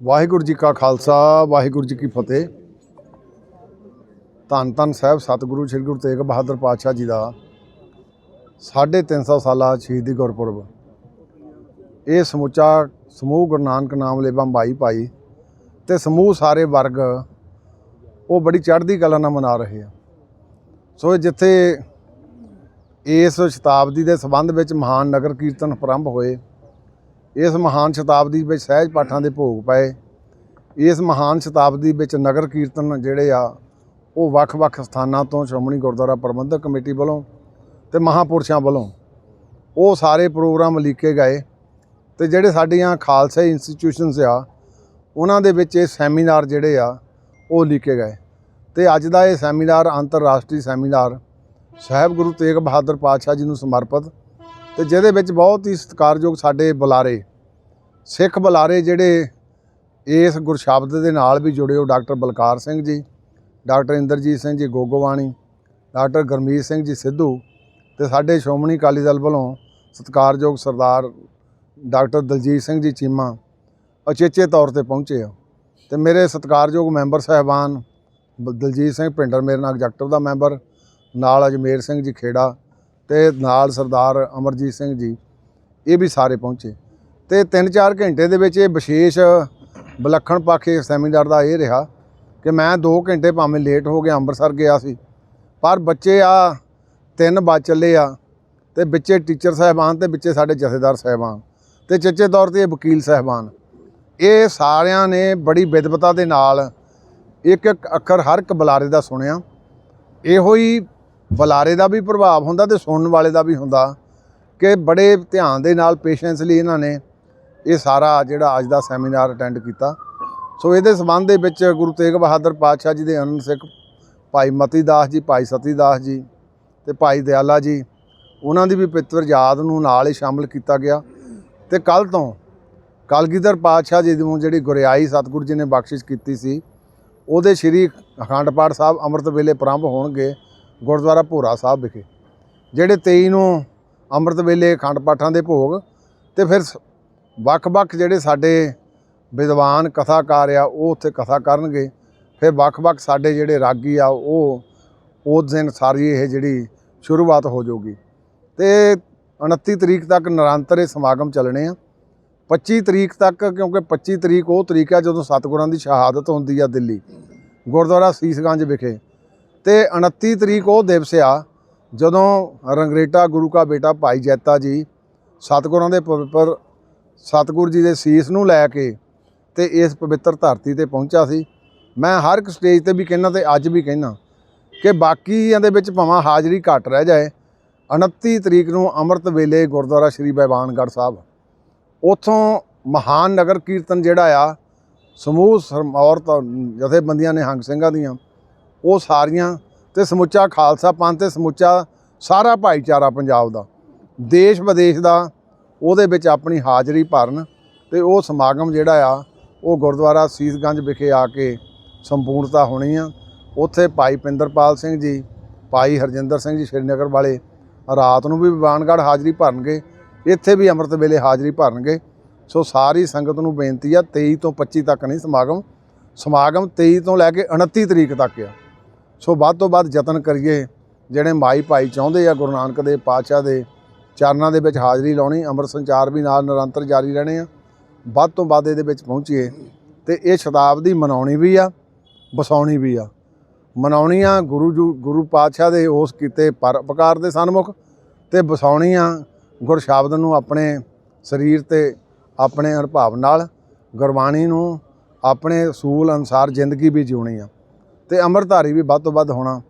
ਵਾਹਿਗੁਰੂ ਜੀ ਕਾ ਖਾਲਸਾ, ਵਾਹਿਗੁਰੂ ਜੀ ਕੀ ਫਤਿਹ। ਧੰਨ ਧੰਨ ਸਾਹਿਬ, ਸਤਿਗੁਰੂ, ਸ੍ਰੀ ਗੁਰੂ ਤੇਗ ਬਹਾਦਰ ਪਾਤਸ਼ਾਹ ਜੀ ਦਾ 350 ਸਾਲਾ ਸ਼ਹੀਦੀ ਗੁਰਪੁਰਬ। ਇਹ ਸਮੁੱਚਾ ਸਮੂਹ ਗੁਰੂ ਨਾਨਕ ਨਾਮ ਲੇਵਾ ਭਾਈ ਭਾਈ ਤੇ ਸਮੂਹ ਸਾਰੇ ਵਰਗ, ਉਹ ਬੜੀ ਚੜ੍ਹਦੀ ਕਲਾ ਨਾਲ ਮਨਾ ਰਹੇ ਆ। ਸੋ ਜਿੱਥੇ ਇਸ ਸ਼ਤਾਬਦੀ ਦੇ ਸੰਬੰਧ ਵਿੱਚ ਮਹਾਨ ਨਗਰ ਕੀਰਤਨ ਪ੍ਰਾਰੰਭ ਹੋਏ ਇਸ ਮਹਾਨ ਸ਼ਤਾਬਦੀ ਵਿੱਚ ਸਹਿਜ ਪਾਠਾਂ ਦੇ ਭੋਗ ਪਏ। ਇਸ ਮਹਾਨ ਸ਼ਤਾਬਦੀ ਵਿੱਚ ਨਗਰ ਕੀਰਤਨ ਜਿਹੜੇ ਆ, ਉਹ ਵੱਖ-ਵੱਖ ਸਥਾਨਾਂ ਤੋਂ ਸ਼੍ਰੋਮਣੀ ਗੁਰਦੁਆਰਾ ਪ੍ਰਬੰਧਕ ਕਮੇਟੀ ਵੱਲੋਂ ਤੇ ਮਹਾਪੁਰਸ਼ਾਂ ਵੱਲੋਂ ਉਹ ਸਾਰੇ ਪ੍ਰੋਗਰਾਮ ਲਿਖੇ ਗਏ ਤੇ ਜਿਹੜੇ ਸਾਡੀਆਂ ਖਾਲਸਾ ਇੰਸਟੀਟਿਊਸ਼ਨਸ ਆ, ਉਹਨਾਂ ਦੇ ਵਿੱਚ ਇਹ ਸੈਮੀਨਾਰ ਜਿਹੜੇ ਆ, ਉਹ ਲਿਖੇ ਗਏ। ਤੇ ਅੱਜ ਦਾ ਇਹ ਸੈਮੀਨਾਰ ਅੰਤਰਰਾਸ਼ਟਰੀ ਸੈਮੀਨਾਰ ਸਾਹਿਬ ਗੁਰੂ ਤੇਗ ਬਹਾਦਰ ਪਾਤਸ਼ਾਹ ਜੀ ਨੂੰ ਸਮਰਪਿਤ ਤੇ ਜਿਹਦੇ ਵਿੱਚ ਬਹੁਤ ਹੀ ਸਤਿਕਾਰਯੋਗ ਸਾਡੇ ਬੁਲਾਰੇ, ਸਿੱਖ ਬੁਲਾਰੇ ਜਿਹੜੇ ਇਸ ਗੁਰਸ਼ਬਦ ਦੇ ਨਾਲ ਵੀ ਜੁੜੇ ਹੋ doctor Balkar Singh ji, doctor Inderjit Singh ji ਗੋਗੋਵਾਣੀ, doctor Gurmeet Singh ji Sidhu ਤੇ ਸਾਡੇ ਸ਼੍ਰੋਮਣੀ ਅਕਾਲੀ ਦਲ ਵੱਲੋਂ ਸਤਿਕਾਰਯੋਗ ਸਰਦਾਰ ਡਾਕਟਰ ਦਲਜੀਤ ਸਿੰਘ ਜੀ ਚੀਮਾ ਅਚੇਚੇ ਤੌਰ ਤੇ ਪਹੁੰਚੇ ਆ। ਤੇ ਮੇਰੇ ਸਤਿਕਾਰਯੋਗ ਮੈਂਬਰ ਸਹਿਬਾਨ ਬ- ਦਲਜੀਤ ਸਿੰਘ ਭਿੰਡਰ ਮੇਰੇ ਨਾਲ ਐਗਜ਼ੈਕਟਿਵ ਦਾ ਮੈਂਬਰ, ਨਾਲ ਅਜਮੇਰ ਸਿੰਘ ਜੀ ਖੇੜਾ ਤੇ ਨਾਲ ਸਰਦਾਰ ਅਮਰਜੀਤ ਸਿੰਘ ਜੀ, ਇਹ ਵੀ ਸਾਰੇ ਪਹੁੰਚੇ। ਤੇ 3-4 ਘੰਟੇ ਦੇ ਵਿੱਚ ਇਹ ਵਿਸ਼ੇਸ਼ ਵਿਲੱਖਣ ਪੱਖ ਸੈਮੀਨਾਰ ਦਾ ਇਹ ਰਿਹਾ ਕਿ ਮੈਂ 2 ਘੰਟੇ ਭਾਵੇਂ ਲੇਟ ਹੋ ਗਿਆ ਅੰਮ੍ਰਿਤਸਰ ਗਿਆ ਸੀ, ਪਰ ਬੱਚੇ ਆ, ਤਿੰਨ ਵੱਜ ਚੱਲੇ ਆ ਤੇ ਵਿੱਚੇ ਟੀਚਰ ਸਾਹਿਬਾਨ ਤੇ ਵਿੱਚੇ ਸਾਡੇ ਜਥੇਦਾਰ ਸਾਹਿਬਾਨ ਤੇ ਚੱਚੇ ਤੌਰ ਤੇ ਇਹ ਵਕੀਲ ਸਾਹਿਬਾਨ। ਇਹ ਸਾਰਿਆਂ ਨੇ ਬੜੀ ਵਿਦਵਤਾ ਦੇ ਨਾਲ ਇੱਕ ਇੱਕ ਅੱਖਰ ਹਰ ਇੱਕ ਬੁਲਾਰੇ ਦਾ ਸੁਣਿਆ। ਇਹੋ ਹੀ ਬੁਲਾਰੇ ਦਾ ਵੀ ਪ੍ਰਭਾਵ ਹੁੰਦਾ ਤੇ ਸੁਣਨ ਵਾਲੇ ਦਾ ਵੀ ਹੁੰਦਾ ਕਿ ਬੜੇ ਧਿਆਨ ਦੇ ਨਾਲ ਪੇਸ਼ੈਂਸਲੀ ਇਹਨਾਂ ਨੇ ਇਹ ਸਾਰਾ ਜਿਹੜਾ ਅੱਜ ਦਾ ਸੈਮੀਨਾਰ ਅਟੈਂਡ ਕੀਤਾ। ਸੋ ਇਹਦੇ ਸੰਬੰਧ ਦੇ ਵਿੱਚ ਗੁਰੂ ਤੇਗ ਬਹਾਦਰ ਪਾਤਸ਼ਾਹ ਜੀ ਦੇ ਅਨੰਦ ਸਿੱਖ ਭਾਈ ਮਤੀ ਦਾਸ ਜੀ, ਭਾਈ ਸਤੀ ਦਾਸ ਜੀ ਤੇ ਭਾਈ ਦਿਆਲਾ ਜੀ, ਉਹਨਾਂ ਦੀ ਵੀ ਪਵਿੱਤਰ ਯਾਦ ਨੂੰ ਨਾਲ ਹੀ ਸ਼ਾਮਲ ਕੀਤਾ ਗਿਆ। ਤੇ ਕੱਲ ਤੋਂ ਕਲਗੀਧਰ ਪਾਤਸ਼ਾਹ ਜੀ ਨੂੰ ਜਿਹੜੀ ਗੁਰਿਆਈ ਸਤਿਗੁਰੂ ਜੀ ਨੇ ਬਖਸ਼ਿਸ਼ ਕੀਤੀ ਸੀ, ਉਹਦੇ ਸ਼੍ਰੀ ਅਖੰਡ ਪਾਠ ਸਾਹਿਬ ਅੰਮ੍ਰਿਤ ਵੇਲੇ ਪ੍ਰਾਰੰਭ ਹੋਣਗੇ। ਗੁਰਦੁਆਰਾ ਭੋਰਾ ਸਾਹਿਬ ਵਿਖੇ, ਜਿਹੜੇ 23 ਨੂੰ ਅੰਮ੍ਰਿਤ ਵੇਲੇ ਅਖੰਡ ਪਾਠਾਂ ਦੇ ਭੋਗ ਤੇ ਫਿਰ ਸ- ਵੱਖ-ਵੱਖ ਜਿਹੜੇ ਸਾਡੇ ਵਿਦਵਾਨ ਕਥਾਕਾਰ ਆ, ਉਹ ਉੱਥੇ ਕਥਾ ਕਰਨਗੇ। ਫਿਰ ਵੱਖ-ਵੱਖ ਸਾਡੇ ਜਿਹੜੇ ਰਾਗੀ ਆ, ਉਹ, ਉਸ ਦਿਨ ਸਾਰੀ ਇਹ ਜਿਹੜੀ ਸ਼ੁਰੂਆਤ ਹੋ ਜਾਊਗੀ। ਤੇ 29 ਤਰੀਕ ਤੱਕ ਨਿਰੰਤਰ ਇਹ ਸਮਾਗਮ ਚੱਲਣੇ ਆ। 25 ਤਰੀਕ ਤੱਕ, ਕਿਉਂਕਿ 25 ਤਰੀਕ ਉਹ ਤਰੀਕ ਆ ਜਦੋਂ ਸਤਿਗੁਰਾਂ ਦੀ ਸ਼ਹਾਦਤ ਹੁੰਦੀ ਆ ਦਿੱਲੀ, ਗੁਰਦੁਆਰਾ ਸੀਸਗੰਜ ਵਿਖੇ। ਤੇ 29 ਤਰੀਕ ਉਹ ਦਿਵਸ ਆ, ਜਦੋਂ ਰੰਗਰੇਟਾ ਗੁਰੂ ਕਾ ਬੇਟਾ ਭਾਈ ਜੈਤਾ ਜੀ ਸਤਿਗੁਰਾਂ ਦੇ ਪਵਿੱਤਰ ਸਤਿਗੁਰ ਜੀ ਦੇ ਸੀਸ ਨੂੰ ਲੈ ਕੇ ਤੇ ਇਸ ਪਵਿੱਤਰ ਧਰਤੀ ਤੇ ਪਹੁੰਚਾ ਸੀ। ਮੈਂ ਹਰ ਇੱਕ ਸਟੇਜ ਤੇ ਵੀ ਕਹਿੰਦਾ ਤੇ ਅੱਜ ਵੀ ਕਹਿੰਦਾ ਕਿ ਬਾਕੀਆਂ ਦੇ ਵਿੱਚ ਭਾਵੇਂ ਹਾਜ਼ਰੀ ਘੱਟ ਰਹਿ ਜਾਏ 29 ਤਰੀਕ ਨੂੰ ਅੰਮ੍ਰਿਤ ਵੇਲੇ ਗੁਰਦੁਆਰਾ ਸ਼੍ਰੀ ਬੈਵਾਨਗੜ੍ਹ ਸਾਹਿਬ। ਉਥੋਂ ਮਹਾਨ ਨਗਰ ਕੀਰਤਨ ਜਿਹੜਾ ਆ, ਸਮੂਹ ਸਰ- ਔਰਤ, ਜਥੇਬੰਦੀਆਂ ਨੇ ਹੰਗ ਸਿੰਘਾਂ ਦੀਆਂ ਉਹ ਸਾਰੀਆਂ ਤੇ ਸਮੁੱਚਾ ਖਾਲਸਾ ਪੰਥ ਤੇ ਸਮੁੱਚਾ ਸਾਰਾ ਭਾਈਚਾਰਾ ਪੰਜਾਬ ਦਾ, ਦੇਸ਼ ਵਿਦੇਸ਼ ਦਾ, ਉਹਦੇ ਵਿੱਚ ਆਪਣੀ ਹਾਜ਼ਰੀ ਭਰਨ ਤੇ ਉਹ ਸਮਾਗਮ ਜਿਹੜਾ ਆ, ਉਹ ਗੁਰਦੁਆਰਾ ਸੀਸਗੰਜ ਵਿਖੇ ਆ ਕੇ ਸੰਪੂਰਨਤਾ ਹੋਣੀ ਆ। ਉੱਥੇ ਭਾਈ ਪਿੰਦਰਪਾਲ ਸਿੰਘ ਜੀ, ਭਾਈ ਹਰਜਿੰਦਰ ਸਿੰਘ ਜੀ ਸ਼੍ਰੀਨਗਰ ਵਾਲੇ ਰਾਤ ਨੂੰ ਵੀ ਵਿਵਾਨਗੜ੍ਹ ਹਾਜ਼ਰੀ ਭਰਨਗੇ, ਇੱਥੇ ਵੀ ਅੰਮ੍ਰਿਤ ਵੇਲੇ ਹਾਜ਼ਰੀ ਭਰਨਗੇ। ਸੋ ਸਾਰੀ ਸੰਗਤ ਨੂੰ ਬੇਨਤੀ ਆ 23 ਤੋਂ 25 ਤੱਕ ਨਹੀਂ ਸਮਾਗਮ ਸਮਾਗਮ 23 ਤੋਂ ਲੈ ਕੇ 29 ਤਰੀਕ ਤੱਕ ਆ। ਸੋ ਵੱਧ ਤੋਂ ਵੱਧ ਯਤਨ ਕਰੀਏ, ਜਿਹੜੇ ਮਾਈ ਭਾਈ ਚਾਹੁੰਦੇ ਆ ਗੁਰੂ ਨਾਨਕ ਦੇ ਪਾਤਸ਼ਾਹ ਦੇ ਚਰਨਾਂ ਦੇ ਵਿੱਚ ਹਾਜ਼ਰੀ ਲਾਉਣੀ, ਅੰਮ੍ਰਿਤ ਸੰਚਾਰ ਵੀ ਨਾਲ ਨਿਰੰਤਰ ਜਾਰੀ ਰਹਿਣੇ ਆ, ਵੱਧ ਤੋਂ ਵੱਧ ਇਹਦੇ ਵਿੱਚ ਪਹੁੰਚੀਏ, ਤੇ ਇਹ ਸ਼ਤਾਬਦੀ ਮਨਾਉਣੀ ਵੀ ਆ, ਵਸਾਉਣੀ ਵੀ ਆ। ਮਨਾਉਣੀ ਆ ਗੁਰੂ ਜੂ, ਗੁਰੂ ਪਾਤਸ਼ਾਹ ਦੇ ਉਸ ਕੀਤੇ ਪਰਉਪਕਾਰ ਦੇ ਸਨਮੁਖ ਤੇ ਵਸਾਉਣੀ ਆ ਗੁਰ ਸ਼ਬਦ ਨੂੰ ਆਪਣੇ ਸਰੀਰ ਤੇ ਆਪਣੇ ਅਨੁਭਵ ਨਾਲ ਗੁਰਬਾਣੀ ਨੂੰ ਆਪਣੇ ਅਸੂਲ ਅਨੁਸਾਰ ਜ਼ਿੰਦਗੀ ਵੀ ਜਿਉਣੀ ਆ। ਤੇ ਅੰਮ੍ਰਿਤਧਾਰੀ ਵੀ ਵੱਧ ਤੋਂ ਵੱਧ ਹੋਣਾ।